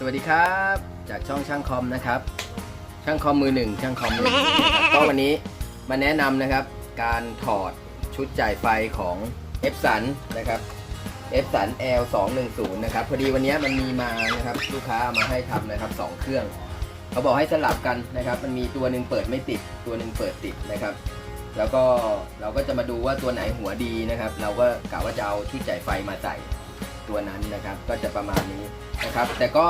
สวัสดีครับ จากช่องช่างคอมนะครับ ช่างคอมมือหนึ่งช่างคอมมือหนึ่งนะครับก็วันนี้มาแนะนำนะครับ การถอดชุดจ่ายไฟของ e p s o n นะครับ e p s o n L 2 1 0นะครับพอดีวันนี้มันมีมานะครับลูกค้าเอามาให้ทำนะครับสองเครื่อง เขาบอกให้สลับกันนะครับ มันมีตัวหนึ่งเปิดไม่ติด ตัวหนึ่งเปิดติดนะครับ แล้วก็เราก็จะมาดูว่าตัวไหนหัวดีนะครับ เราก็กะว่าจะเอาชุดจ่ายไฟมาใส่ ตัวนั้นนะครับ ก็จะประมาณนี้นะครับ แต่ก็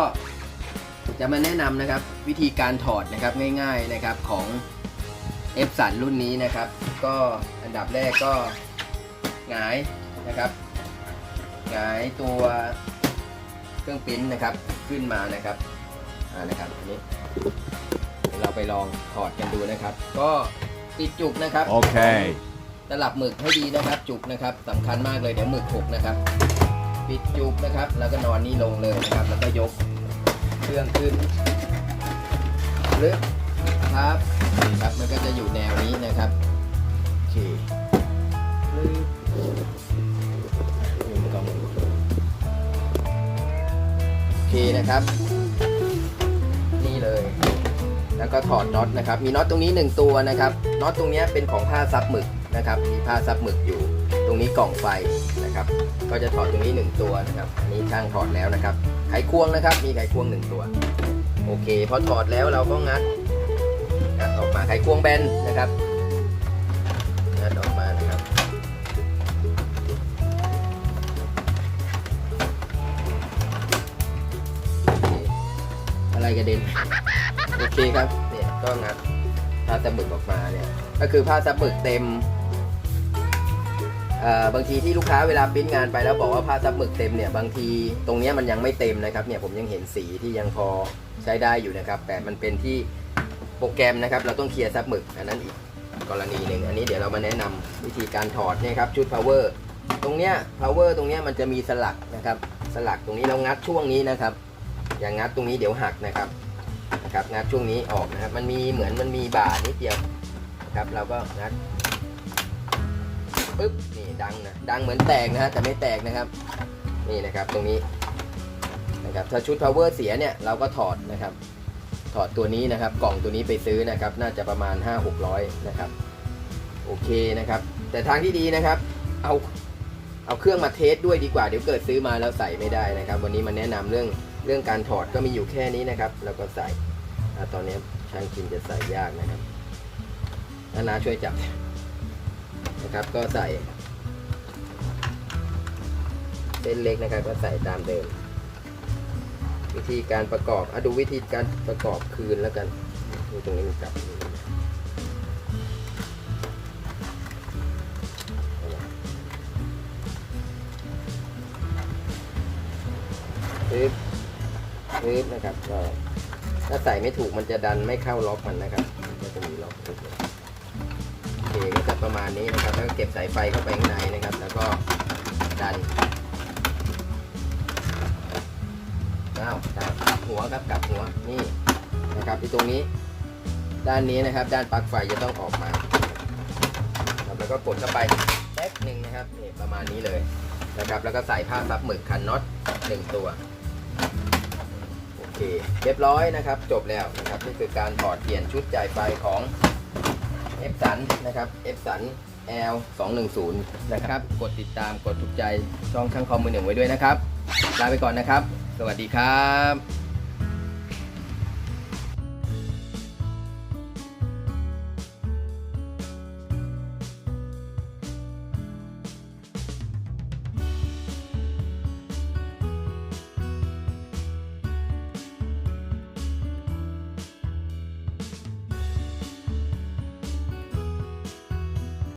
จะมาแนะนำนะครับ วิธีการถอดนะครับง่ายๆนะครับของเอฟสันรุ่นนี้นะครับ ก็อันดับแรกก็หงายนะครับหงายตัวเครื่องปริ้นนะครับขึ้นมานะครับอ่านะครับอันนี้เดี๋ยวเราไปลองถอดกันดูนะครับ ก็ปิดจุกนะครับ Okay. ตลับหมึกให้ดีนะครับ จุกนะครับสำคัญมากเลยเดี๋ยวหมึกหกนะครับ ปิดจุกนะครับ แล้วก็นอนนี่ลงเลยนะครับ แล้วก็ยกเครื่องขึ้นลึกครับนี่ครับมันก็จะอยู่แนวนี้นะครับโอเคลึกนี่มันก็หมุนโอเคนะครับ นี่เลย แล้วก็ถอดน็อตนะครับ มีน็อตตรงนี้ 1 ตัวนะครับน็อตตรงเนี้ยเป็นของผ้าซับหมึกนะครับ มีผ้าซับหมึกอยู่ ตรงนี้กล่องไฟ นะครับ ก็จะถอดตรงนี้ 1 ตัวนะครับอันนี้ช่างถอดแล้วนะครับ ไขควงนะครับ มีไขควง 1 ตัว โอเค พอถอดแล้วเราก็งัดงัดออกมาไขควงแบนนะครับงัดออกมานะครับอะไรกระเด็นโอเคครับเนี่ยก็งัดผ้าซับหมึกออกมาเนี่ยก็คือผ้าซับหมึกเต็ม บางทีที่ลูกค้าเวลาปิ้นงานไปแล้วบอกว่าผ้าซับหมึกเต็มเนี่ยบางทีตรงนี้มันยังไม่เต็มนะครับเนี่ยผมยังเห็นสีที่ยังพอใช้ได้อยู่นะครับ แต่มันเป็นที่โปรแกรมนะครับ เราต้องเคลียร์ซับหมึกอันนั้นอีกกรณีหนึ่งอันนี้เดี๋ยวเรามาแนะนำวิธีการถอดเนี่ยครับชุด power ตรงเนี้ย power ตรงเนี้ยมันจะมีสลักนะครับ สลักตรงนี้เรางัดช่วงนี้นะครับ อย่างงัดตรงนี้เดี๋ยวหักนะครับนะครับงัดช่วงนี้ออกนะครับ มันมีเหมือนมันมีบ่านิดเดียวนะครับ เราก็งัด ปึ๊บนี่ดังนะดังเหมือนแตกนะฮะแต่ไม่แตกนะครับ นี่นะครับตรงนี้นะครับถ้าชุด power เสียเนี่ยเราก็ถอดนะครับ ถอดตัวนี้นะครับ กล่องตัวนี้ไปซื้อนะครับ น่าจะประมาณ 5 600นะครับโอเคนะครับ แต่ทางที่ดีนะครับ เอาเอาเครื่องมาเทสด้วยดีกว่าเดี๋ยวเกิดซื้อมาแล้วใส่ไม่ได้นะครับ วันนี้มาแนะนำเรื่องเรื่องการถอดก็มีอยู่แค่นี้นะครับ แล้วก็ใส่ตอนนี้ช่างคิมจะใส่ยากนะครับนานาช่วยจับ นะครับ ก็ใส่เส้นเล็กนะครับก็ใส่ตามเดิม วิธีการประกอบอะดูวิธีการประกอบคืนแล้วกันนี่ตรงนี้มันจับนี่นะปึ๊บปึ๊บนะครับก็ถ้าใส่ไม่ถูกมันจะดันไม่เข้าล็อกมันนะครับ มันก็จะมีล็อก ก็จะประมาณนี้นะครับ แล้วก็เก็บสายไฟเข้าไปข้างในนะครับ แล้วก็ดันอ้าวกลับหัวครับกลับหัวนี่นะครับที่ตรงนี้ ด้านนี้นะครับ ด้านปลั๊กไฟจะต้องออกมาแล้วก็กดเข้าไปแป๊บหนึ่งนะครับนี่ประมาณนี้เลยนะครับแล้วก็ใส่ผ้าซับหมึกคันน็อตหนึ่งตัวโอเคเรียบร้อยนะครับ จบแล้วนะครับนี่คือการถอดเปลี่ยนชุดจ่ายไฟของ เอฟสันนะครับเอฟสัน L 2 1 0นะครับ กดติดตามกดถูกใจช่องช่างคอมมือหนึ่งไว้ด้วยนะครับ ลาไปก่อนนะครับ สวัสดีครับ